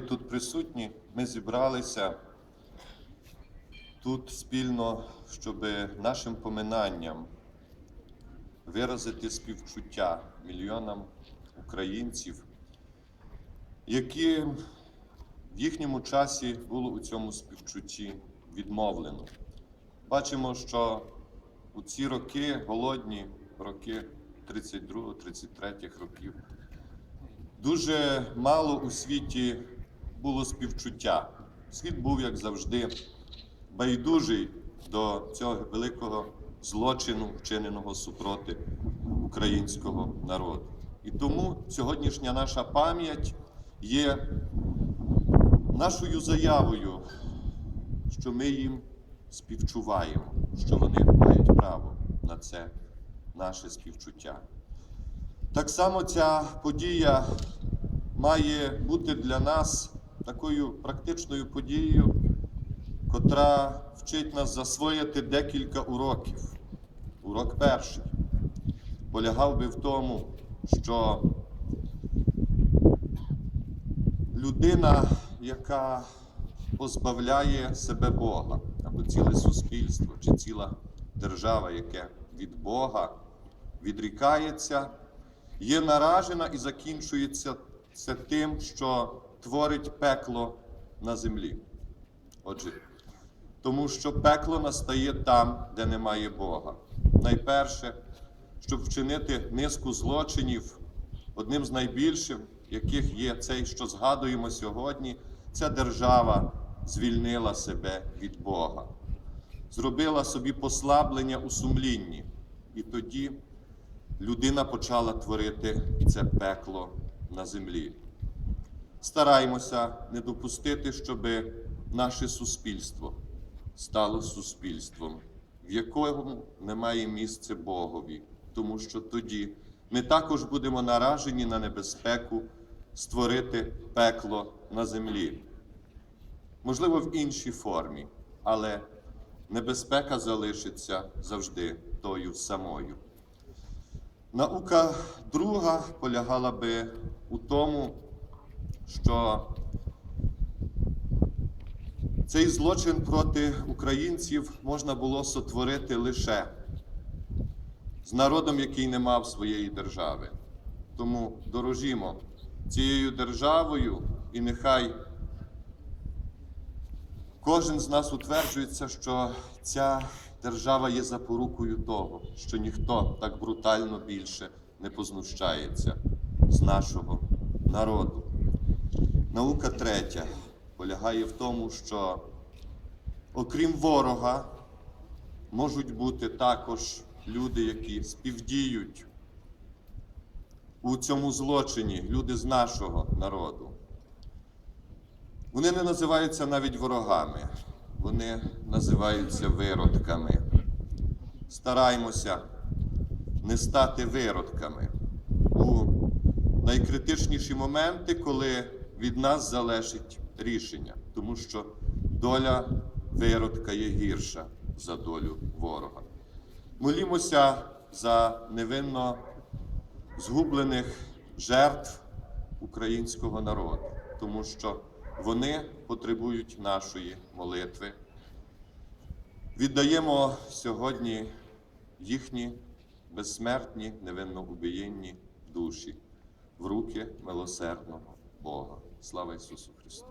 тут присутні, ми зібралися тут спільно, щоб нашим поминанням виразити співчуття мільйонам українців, які в їхньому часі було у цьому співчутті відмовлено. Бачимо, що у ці роки, голодні роки 32-33 років, Дуже мало у світі було співчуття. Світ був, як завжди, байдужий до цього великого злочину, вчиненого супроти українського народу. І тому сьогоднішня наша пам'ять є нашою заявою, що ми їм співчуваємо, що вони мають право на це наше співчуття. Так само ця подія має бути для нас такою практичною подією, котра вчить нас засвоїти декілька уроків. Урок перший полягав би в тому, що людина, яка позбавляє себе Бога, або ціле суспільство, чи ціла держава, яке від Бога відрікається, є наражена і закінчується це тим, що творить пекло на землі. Отже, тому що пекло настає там, де немає Бога. Найперше, щоб вчинити низку злочинів, одним з найбільших, яких є цей, що згадуємо сьогодні, ця держава звільнила себе від Бога, зробила собі послаблення у сумлінні. І тоді людина почала творити це пекло на землі. Стараймося не допустити, щоб наше суспільство стало суспільством, в якому немає місця Богові, тому що тоді ми також будемо наражені на небезпеку створити пекло на землі. Можливо, в іншій формі, але небезпека залишиться завжди тою самою. Наука друга полягала би у тому, що цей злочин проти українців можна було сотворити лише з народом, який не мав своєї держави. Тому дорожімо цією державою, і нехай кожен з нас утверджується, що ця держава є запорукою того, що ніхто так брутально більше не познущається з нашого народу. Наука третя полягає в тому, що окрім ворога, можуть бути також люди, які співдіють у цьому злочині, люди з нашого народу. Вони не називаються навіть ворогами, вони називаються виродками. Стараймося не стати виродками у найкритичніші моменти, коли від нас залежить рішення, тому що доля виродка є гірша за долю ворога. Молімося за невинно згублених жертв українського народу, тому що вони потребують нашої молитви. Віддаємо сьогодні їхні безсмертні, невинно убієнні душі в руки милосердного Бога. Слава Ісусу Христу!